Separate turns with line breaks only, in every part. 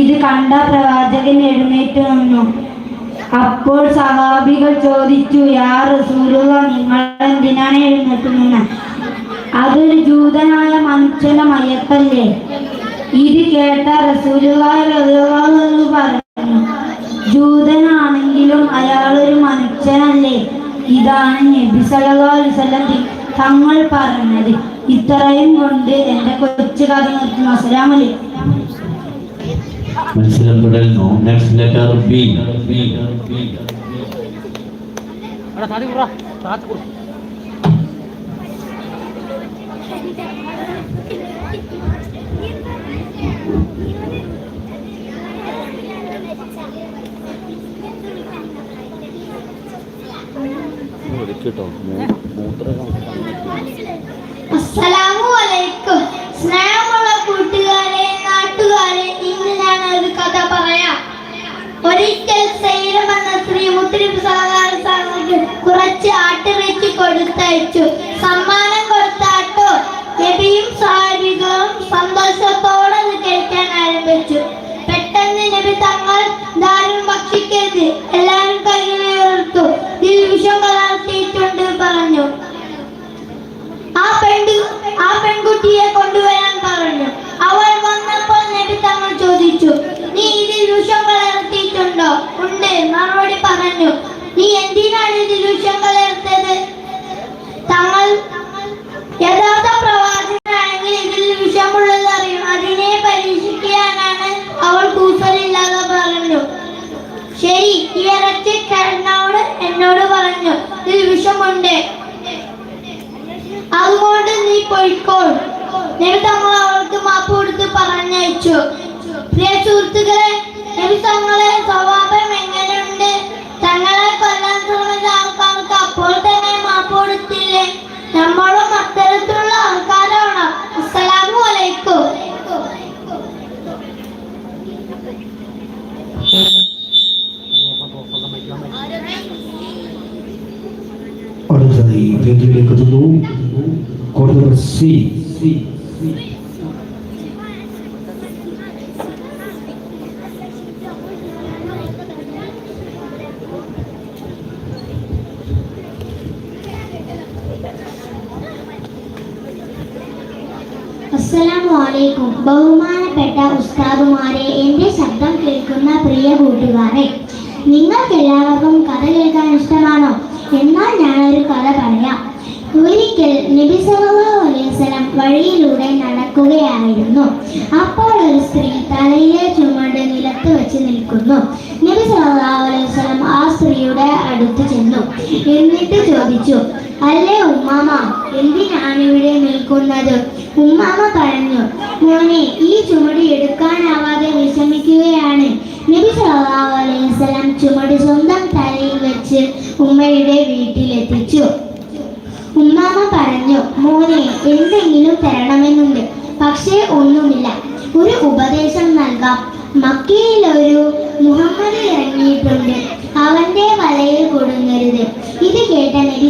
ഇത് കണ്ട പ്രവാചകൻ എഴുന്നേറ്റ് നിന്നു. അപ്പോൾ സഹാബികൾ ചോദിച്ചു യാ റസൂലുള്ള നിങ്ങൾ എന്തിനാണ് എഴുന്നേറ്റ് നിന്നത് അതൊരു ജൂതനായ മനുഷ്യന്റെ മയത്തല്ലേ ഇത് കേട്ട റസൂലുള്ള പറഞ്ഞു ജൂതനാണെങ്കിലും അയാളൊരു മനുഷ്യനല്ലേ. ഇതാണ് നബി അലൈഹി തങ്ങൾ പറഞ്ഞത്. ഇത്രയും കൊണ്ട് എന്റെ കൊച്ചു കഥ നിർത്തുന്നു. അസ്സലാമു അലൈക്കും.
മത്സരം തുടരുന്നു നെക്സ്റ്റ് ലെറ്റർ ബി കേട്ടോ. മൂത്ര
ഒരിക്കൽ സൈലം എന്ന സ്ത്രീ മുസ്ലിം സഹകാര സംഘത്തിന് കുറച്ച് ആട്ടിറച്ചി കൊടുത്തയച്ചു. സമ്മാനം കൊടുത്താട്ടോ. നബിയും സാഹിബികളും ഉണ്ട് മറുപടി പറഞ്ഞു നീ എന്തിനാണ് ഇതിൽ വിഷം കലർത്തത് തങ്ങൾ യഥാർത്ഥ പ്രവാചകനാണെങ്കിൽ ഇതിൽ വിഷമുള്ളത് അറിയും. അതിനെ പരീക്ഷിക്കാനാണ് അവൾ കൂസലില്ലാതെ പറഞ്ഞു. ശരി ഈ ഇറച്ചിക്കാരനോട് എന്നോട് പറഞ്ഞു ഇതിൽ വിഷമുണ്ട് അതുകൊണ്ട് നീ പൊയ്ക്കോൾ. നബി തങ്ങൾ അവൾക്ക് മാപ്പ് കൊടുത്ത് പറഞ്ഞയച്ചു. പ്രിയ സുഹൃത്തുക്കളെ
കോഡ് നമ്പർ സി
അസ്സലാമു അലൈക്കും ബഹുമാനപ്പെട്ട ഉസ്താദുമാരെ എന്റെ ശബ്ദം കേൾക്കുന്ന പ്രിയ കൂട്ടുകാരെ നിങ്ങൾക്ക് എല്ലാവർക്കും കഥ കേൾക്കാൻ ഇഷ്ടമാണോ? എന്നാൽ ഞാനൊരു കഥ പറയാം. ഒരിക്കൽ നബി സല്ലല്ലാഹു അലൈഹി വസല്ലം വഴിയിലൂടെ നടക്കുകയായിരുന്നു. അപ്പോൾ ഒരു സ്ത്രീ തലയിലെ ചുമട് നിലത്ത് വെച്ച് നിൽക്കുന്നു. നബി സല്ലല്ലാഹു അലൈഹി വസല്ലം ആ സ്ത്രീയുടെ അടുത്ത് ചെന്നു. എന്നിട്ട് ചോദിച്ചു അല്ലേ ഉമ്മാമ എന്തിനാണ് ഇവിടെ നിൽക്കുന്നത്? ഉമ്മാമ പറഞ്ഞു മോനെ ഈ ചുമട് എടുക്കാനാവാതെ വിഷമിക്കുകയാണ്. നബി സല്ലല്ലാഹു അലൈഹി വസല്ലം ചുമട് സ്വന്തം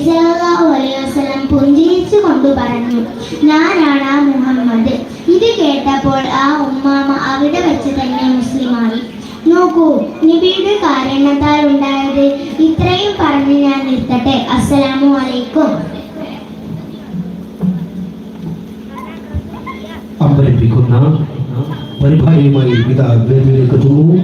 സല്ലല്ലാഹു അലൈഹി വസല്ലം പുഞ്ചിരിച്ചു കൊണ്ട് പറഞ്ഞു ഞാനാണ് ആ മുഹമ്മദ്. ഇത് കേട്ടപ്പോൾ ആ ഉമ്മാമ അവിടെ വെച്ച് തന്നെ മുസ്ലിമായി. നോക്കൂ നബിയുടെ കാരണത്താൽ ഉണ്ടായത് ഇത്രയും പറഞ്ഞ് ഞാൻ നിർത്തട്ടെ. അസ്സലാമു അലൈക്കും.
അമ്പരിപ്പിക്കുന്ന പരിപാടിയുമായി ഇതാ വേദിയിലേക്ക് എത്തുന്നു.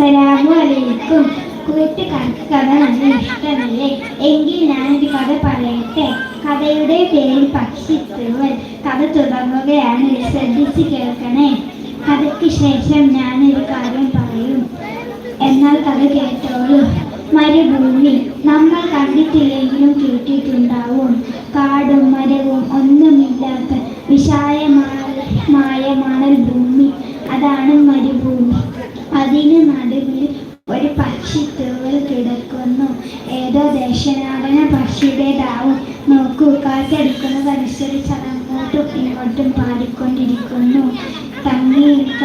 അലൈക്കും കൂട്ടുകാർക്ക് കഥ നല്ല ഇഷ്ടമല്ലേ? എങ്കിൽ ഞാനൊരു കഥ പറയട്ടെ. കഥയുടെ പേര് പക്ഷിത്തൂവൽ കഥ തുടങ്ങുകയാണ്. ശ്രദ്ധിച്ച് കേൾക്കണേ. കഥയ്ക്ക് ശേഷം ഞാനൊരു കാര്യം പറയും. എന്നാൽ കഥ കേട്ടോളൂ. മരുഭൂമി. നമ്മൾ കണ്ടിട്ടില്ലെങ്കിലും കേട്ടിട്ടുണ്ടാവും. കാടും മരവും ഒന്നുമില്ലാത്ത വിശാലമായ മണൽ ഭൂമി. അതാണ് മരുഭൂമി. അതിന്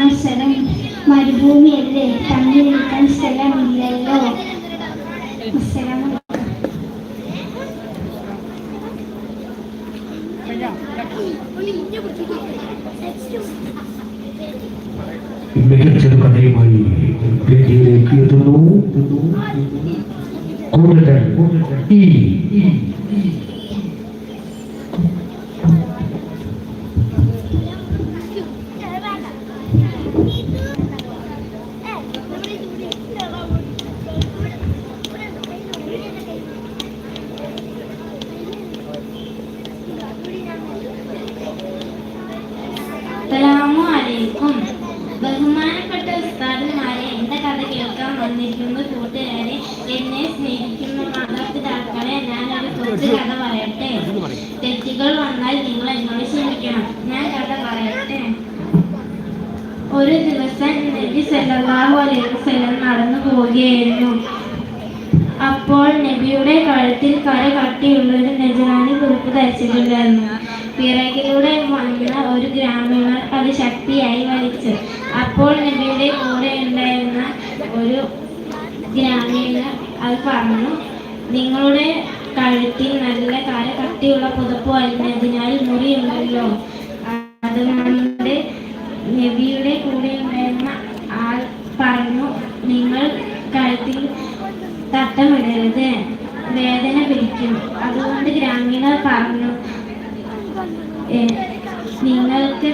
നിൽക്കാൻ സ്ഥലം മരുഭൂമിയല്ലേ? തങ്ങി നിൽക്കാൻ സ്ഥലമില്ലല്ലോ. അസ്സലാമു
മികച്ചൊരു കഥയുമായി വേദിയിലേക്ക്
വന്നിരിക്കുന്ന കൂട്ടുകാരെ എന്നെ സ്നേഹിക്കുന്ന മാതാപിതാക്കളെ ഞാൻ ഒരു കൊച്ചു കഥ പറയട്ടെ? തെറ്റുകൾ വന്നാൽ നിങ്ങൾ എന്നോട് ക്ഷമിക്കണം. ഞാൻ കഥ പറയട്ടെ? ഒരു ദിവസം നബി സല്ലല്ലാഹു അലൈഹി വസല്ലം നടന്നു പോവുകയായിരുന്നു. അപ്പോൾ നബിയുടെ കഴുത്തിൽ കര കട്ടിയുള്ള ഒരു നെജറാനി കുറിപ്പ് ധരിച്ചിട്ടുണ്ടായിരുന്നു. പിറകിലൂടെ വന്ന ഒരു ഗ്രാമീണർ അത് ശക്തിയായി വലിച്ചു അപ്പോൾ നബിയുടെ കൂടെ ഉണ്ടായിരുന്ന ഒരു ഗ്രാമീണ അത് പറഞ്ഞു. നിങ്ങളുടെ കഴുത്തിൽ നല്ല കര കട്ടിയുള്ള പുതപ്പ് വലിഞ്ഞതിനാൽ മുറിയുണ്ടല്ലോ. അതുകൊണ്ട് നബിയുടെ കൂടെ ഉണ്ടായിരുന്ന ആൾ പറഞ്ഞു. നിങ്ങൾ കഴുത്തിൽ തട്ടമിടരുത്. വേദന പിടിക്കും. അതുകൊണ്ട് ഗ്രാമീണർ പറഞ്ഞു "ഏ, നിങ്ങൾക്ക്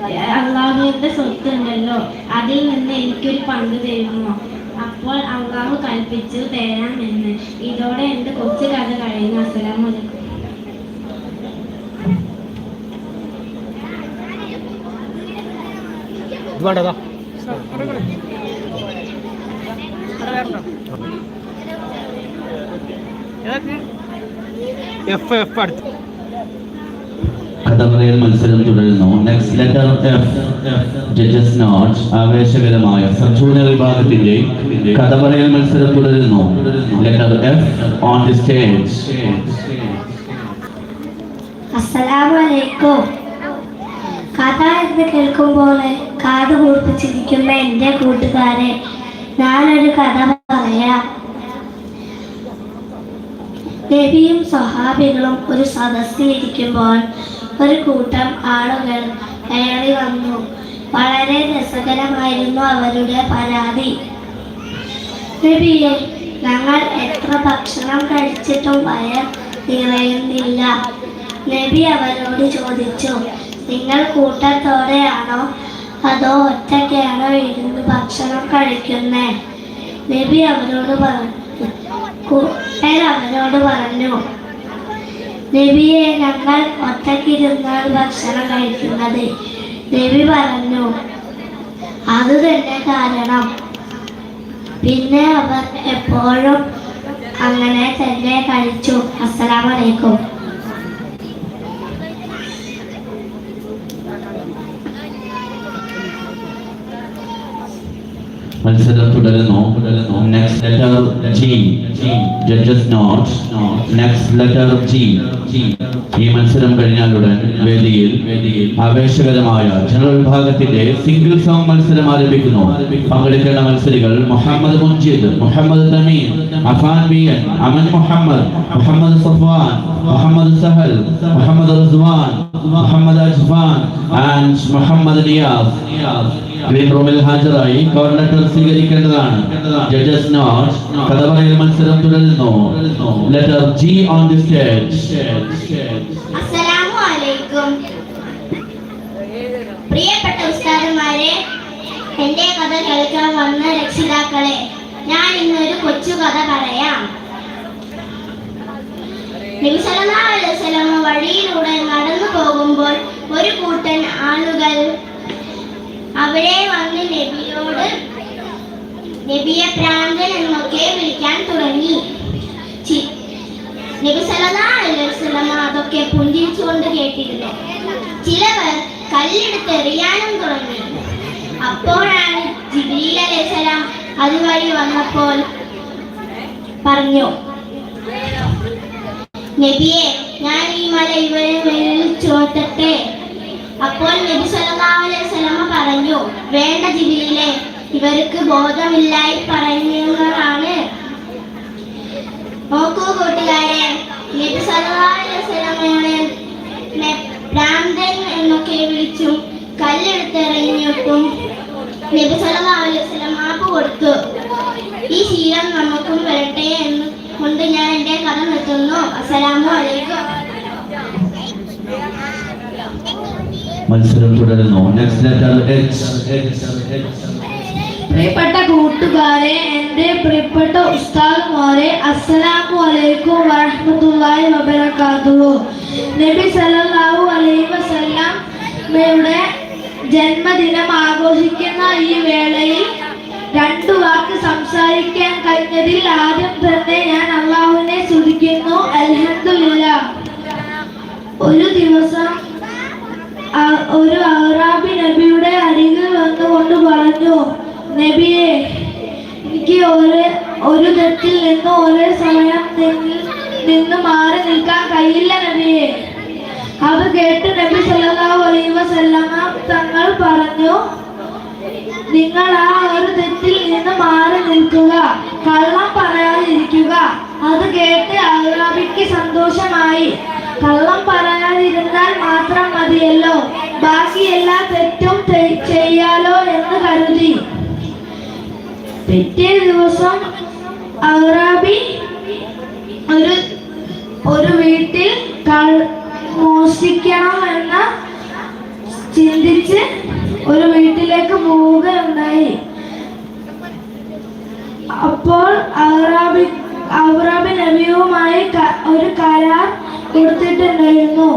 അള്ളാഹുവിന്റെ സ്വത്ത് ഉണ്ടല്ലോ അതിൽ നിന്ന് എനിക്കൊരു പങ്ക് തരുമോ? അപ്പോൾ അള്ളാഹു കൽപ്പിച്ചു തരാം എന്ന് ഇതോടെ എന്റെ കൊച്ചു കഥ കഴിയുന്നു അസ്സലാമലൈക്കും
വേണ്ടതാ എഫ് എഫ് അടുത്ത്.
പറയൽ മത്സരം തുടരുന്നു. Next letter F judges note ആവേശകരമായ സബ് ജൂനിയർ വിഭാഗത്തിന്റെ കഥ പറയൽ മത്സരം തുടരുന്നു. Letter F on the stage
അസ്സലാമലൈക്കും കഥ എന്ന് കേൾക്കുമ്പോൾ കാത് കൂർപ്പിച്ചിരിക്കുന്ന എന്റെ കൂട്ടുകാരെ ഞാനൊരു കഥ പറയാം. നബിയും സ്വഹാബികളും ഒരു സദസ്സിൽ ഇരിക്കുമ്പോൾ ഒരു കൂട്ടം ആളുകൾ കയറി വന്നു. വളരെ രസകരമായിരുന്നു അവരുടെ പരാതി. ഞങ്ങൾ എത്ര ഭക്ഷണം കഴിച്ചിട്ടും വയർ നിറയുന്നില്ല. നബി അവരോട് ചോദിച്ചു നിങ്ങൾ കൂട്ടത്തോടെയാണോ അതോ ഒറ്റയ്ക്കാണോ ഇരുന്ന് ഭക്ഷണം കഴിക്കുന്നേ? നബി അവരോട് പറഞ്ഞു കൂട്ടർ അവരോട് പറഞ്ഞു നബിയെ ഞങ്ങൾ ഒറ്റക്കിരുന്നാൽ ഭക്ഷണം കഴിക്കുന്നത്. നബി പറഞ്ഞു അത് തന്നെ കാരണം. പിന്നെ അവർ എപ്പോഴും അങ്ങനെ തന്നെ കഴിച്ചു. അസ്സലാമലൈക്കും
മത്സരം തുടരുന്നു. Next letter G judges note next letter G ഈ മത്സരം കഴിഞ്ഞാലുടൻ വേദിയിൽ ആവേശകരമായ ജനറൽ വിഭാഗത്തിന്റെ സിംഗിൾ സോങ് മത്സരം ആരംഭിക്കുന്നു. പങ്കെടുക്കേണ്ട മത്സരികൾ മുഹമ്മദ് മുൻജിദ് മുഹമ്മദ് തമീം അഫാൻ ബിയൻ അമൻ മുഹമ്മദ് മുഹമ്മദ് സഫ്വാൻ മുഹമ്മദ് സഹൽ മുഹമ്മദ് റിസ്വാൻ മുഹമ്മദ് അജ്ഫാൻ ആൻഡ് മുഹമ്മദ് നിയാസ് ഗ്രീൻ റൂമിൽ ഹാജരായി കവർ ലെറ്റർ സ്വീകരിക്കേണ്ടതാണ്. ജഡ്ജസ് നോട്ട് കഥ പറയൽ മത്സരം തുടരുന്നു. Letter G on the stage
പ്രിയപ്പെട്ട ഉസ്താദന്മാരെ എന്റെ കഥ കേൾക്കാൻ വന്ന രക്ഷിതാക്കളെ ഞാൻ ഇന്നൊരു കൊച്ചു കഥ പറയാം. വസല്ലം വഴിയിലൂടെ നടന്നു പോകുമ്പോൾ ഒരു കൂട്ടൻ ആളുകൾ അവിടെ വന്ന് നബിയോട് നബിയെ പ്രാന്തൻ എന്നൊക്കെ വിളിക്കാൻ തുടങ്ങി. നബി വസല്ലം അതൊക്കെ പുഞ്ചിരിച്ചുകൊണ്ട് കേട്ടിരുന്നു. ചിലവർ കല്ലെടുത്ത് എറിയാനും തുടങ്ങി. അപ്പോഴാണ് ജിബ്രീൽ അലൈസലാം അതുവഴി വന്നപ്പോൾ പറഞ്ഞു നബിയെ ഞാൻ ഈ മല ഇവരെ ചുവട്ടട്ടെ അപ്പോൾ നബി സല്ലല്ലാഹു അലൈഹി വസല്ലമ പറഞ്ഞു വേണ്ട ജിബ്രീലെ ഇവർക്ക് ബോധമില്ലായി പറയുന്നതാണ് നോക്കൂ കൂട്ടുകാരെ നബി സല്ലല്ലാഹു അലൈഹി
വസല്ലമയെ ഭ്രാന്തൻ എന്നൊക്കെ വിളിച്ചു കല്ലെടുത്തെറിഞ്ഞിട്ടും നബി സല്ലല്ലാഹു അലൈഹി വസല്ലം മാപ്പ് കൊടുത്തു. ഈ ശീലം നമുക്കും വരട്ടെ എന്ന് കൊണ്ട് ഞാൻ എന്റെ കഥ നിർത്തുന്നു. അസ്സലാമു അലൈക്കും.
മത്സരം തുടരുന്നു.
പ്രിയപ്പെട്ട കൂട്ടുകാരെ എന്റെ പ്രിയപ്പെട്ട ഉസ്താദ്മാരെ അസ്സലാമു അലൈക്കും വറഹ്മത്തുള്ളാഹി വബറകാതുഹു. നബി സല്ലല്ലാഹു അലൈഹി വസല്ലം യുടെ ജന്മദിനം ആഘോഷിക്കുന്ന ഈ വേളയിൽ രണ്ടു വാക്ക് സംസാരിക്കാൻ കഴിഞ്ഞതിൽ ആദ്യം തന്നെ ഞാൻ അള്ളാഹുവിനെ സ്തുതിക്കുന്നു. അൽഹംദുലില്ലാ ഒരു ദിവസം ഒരു അറാബി നബിയുടെ അരികിൽ വന്നുകൊണ്ട് പറഞ്ഞു നബിയെ എനിക്ക് ഒരേ ഒരു തെറ്റിൽ നിന്ന് ഒരേ സമയം നിന്ന് മാറി നിൽക്കാൻ കഴിയില്ല നബിയെ. അത് കേട്ട് നബി സല്ലല്ലാഹു അലൈഹി വസല്ലമ തങ്ങൾ പറഞ്ഞു നിങ്ങൾ ആ ഒരു തെറ്റിൽ നിന്ന് മാറി നിൽക്കുക കള്ളം പറയാതിരിക്കുക. അത് കേട്ട് അറാബിക്ക് സന്തോഷമായി. കള്ളം പറയാതിരുന്നാൽ മാത്രം മതിയല്ലോ. ബാക്കി എല്ലാ തെറ്റും ചെയ്യാലോ എന്ന് കരുതി. പിറ്റേ ദിവസം അറാബി ഒരു ഒരു വീട്ടിൽ മോഷ്ടിക്കണം മോഷ്ടിക്കണമെന്ന് ചിന്തിച്ച് ഒരു വീട്ടിലേക്ക് പോവുകയുണ്ടായി. അപ്പോൾ അറബി അറാബി നബിയുമായി ഒരു കരാർ കൊടുത്തിട്ടുണ്ടായിരുന്നു.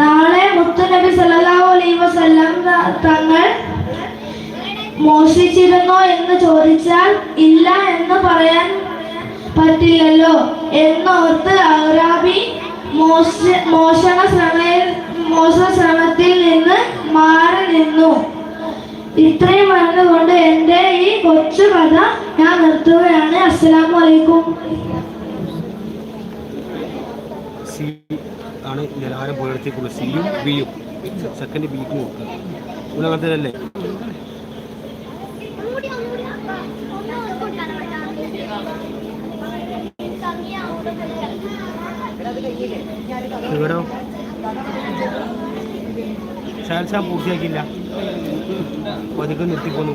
നാളെ മുത്തുനബി സല്ലല്ലാഹു അലൈഹി വസല്ലം തങ്ങൾ മോഷിച്ചിരുന്നോ എന്ന് ചോദിച്ചാൽ ഇല്ല എന്ന് പറയാൻ പറ്റില്ലല്ലോ എന്നോർത്ത് അറാബി മോശ മോഷണ മോശ മോഷണ ശ്രമത്തിൽ നിന്ന് മാറി നിന്നു. ഇത്രയും പറഞ്ഞുകൊണ്ട് എന്റെ ഈ കൊച്ചു കഥ ഞാൻ നിർത്തുകയാണ്. അസ്സലാമു അലൈക്കും
സി ആണ് പുലർത്തിക്കുള്ള സിയും ബിയും സെക്കൻഡ് ബിക്ക് നോക്കുക ഇവിടെ അല്ലേ ഇവിടോ പൂർത്തിയാക്കിയില്ല. പതുക്കെ നിർത്തിപ്പോന്നു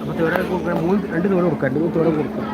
അപ്പൊ തേടെ കൊടുക്കണം മൂന്ന് രണ്ട് തോടെ കൊടുക്കാം രണ്ട് മൂന്ന് തോടെ കൊടുക്കാം